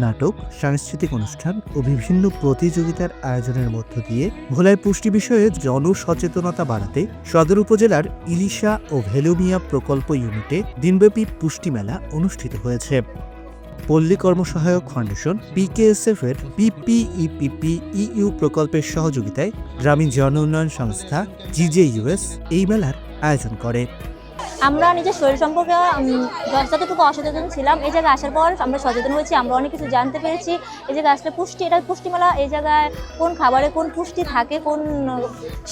নাটক, সাংস্কৃতিক অনুষ্ঠান ও বিভিন্ন প্রতিযোগিতার আয়োজনের মধ্য দিয়ে ভোলায় পুষ্টি বিষয়ে জনসচেতনতা বাড়াতে সদর উপজেলার ইলিশা ও ভেলুমিয়া প্রকল্প ইউনিটে দিনব্যাপী পুষ্টি মেলা অনুষ্ঠিত হয়েছে। পল্লী কর্মসহায়ক ফাউন্ডেশন পিকেএসএফ এর পিপিইপিপি ইইউ প্রকল্পের সহযোগিতায় গ্রামীণ জন উন্নয়ন সংস্থা জিজেইউএস এই মেলার আয়োজন করে। আমরা নিজের শরীর সম্পর্কে যতটুকু অসচেতন ছিলাম, এই জায়গায় আসার পর আমরা সচেতন হয়েছি, আমরা অনেক কিছু জানতে পেরেছি। এই জায়গায় আসলে পুষ্টি, এটা পুষ্টিমেলা, এই জায়গায় কোন খাবারে কোন পুষ্টি থাকে, কোন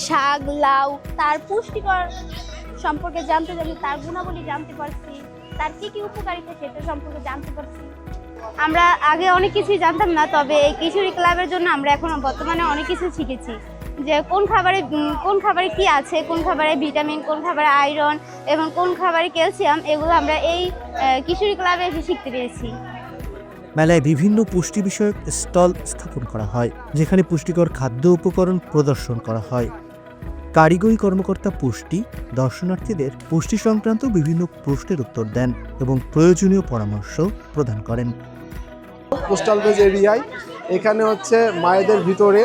শাক, লাউ, তার পুষ্টিকর সম্পর্কে জানতে জানি তার গুণাবলী জানতে পারছি, তার কি কি উপকারিতা সেটা সম্পর্কে জানতে পারছি। আমরা আগে অনেক কিছুই জানতাম না, তবে এই কিশোরী ক্লাবের জন্য আমরা এখন বর্তমানে অনেক কিছু শিখেছি। যে কোন খাবারে কোন খাবারে কি আছে কোন খাবারে ভিটামিন কোন খাবারে আয়রন এবং কোন খাবারে ক্যালসিয়াম এগুলো আমরা এই কিশোরী ক্লাবে এসে শিখতে পেরেছি। মেলায় বিভিন্ন পুষ্টি বিষয়ক স্টল স্থাপন করা হয় যেখানে পুষ্টিকর খাদ্য উপকরণ প্রদর্শন করা হয়। কারিগরি কর্মকর্তা পুষ্টি দর্শনার্থীদের পুষ্টি সংক্রান্ত বিভিন্ন প্রশ্নের উত্তর দেন এবং প্রয়োজনীয় পরামর্শ প্রদান করেন। কোস্টাল বেজ এরিয়ায় এখানে হচ্ছে মায়েদের ভিতরে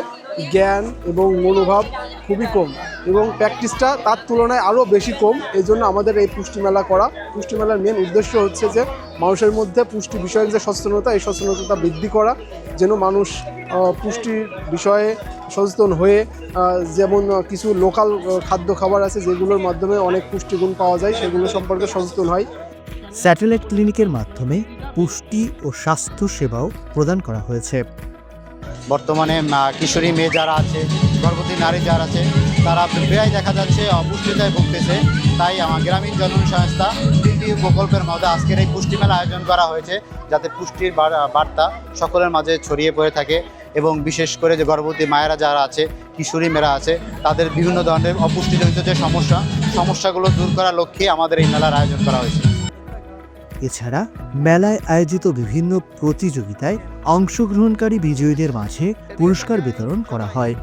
জ্ঞান এবং মনোভাব খুবই কম এবং প্র্যাকটিসটা তার তুলনায় আরও বেশি কম। এই জন্য আমাদের এই পুষ্টি মেলা করা। পুষ্টি মেলার মেন উদ্দেশ্য হচ্ছে যে, মানুষের মধ্যে পুষ্টি বিষয়ক যে সচেতনতা, এই সচেতনতা বৃদ্ধি করা। যেন মানুষ পুষ্টির বিষয়ে সচেতন হয়ে যেমন কিছু লোকাল খাদ্য খাবার আছে যেগুলোর মাধ্যমে অনেক পুষ্টিগুণ পাওয়া যায়, সেগুলো সম্পর্কে সচেতন হয়। স্যাটেলাইট ক্লিনিকের মাধ্যমে পুষ্টি ও স্বাস্থ্য সেবাও প্রদান করা হয়েছে। বর্তমানে কিশোরী মেয়ে যারা আছে, গর্ভবতী নারী যারা আছে, তারা প্রায় দেখা যাচ্ছে অপুষ্টিতায় ভুগতেছে। তাই আমার গ্রামীণ জননী সংস্থা পিপি প্রকল্পের মধ্যে আজকের এই পুষ্টি মেলা আয়োজন করা হয়েছে, যাতে পুষ্টির বার্তা সকলের মাঝে ছড়িয়ে পড়ে থাকে এবং বিশেষ করে যে গর্ভবতী মায়েরা যারা আছে, কিশোরী মেয়েরা আছে, তাদের বিভিন্ন ধরনের অপুষ্টিজনিত যে সমস্যা, সমস্যাগুলো দূর করার লক্ষ্যে আমাদের এই মেলার আয়োজন করা হয়েছে। এছাড়া মেলায় আয়োজিত বিভিন্ন প্রতিযোগিতায় অংশগ্রহণকারী বিজয়ীদের মাঝে পুরস্কার বিতরণ করা হয়।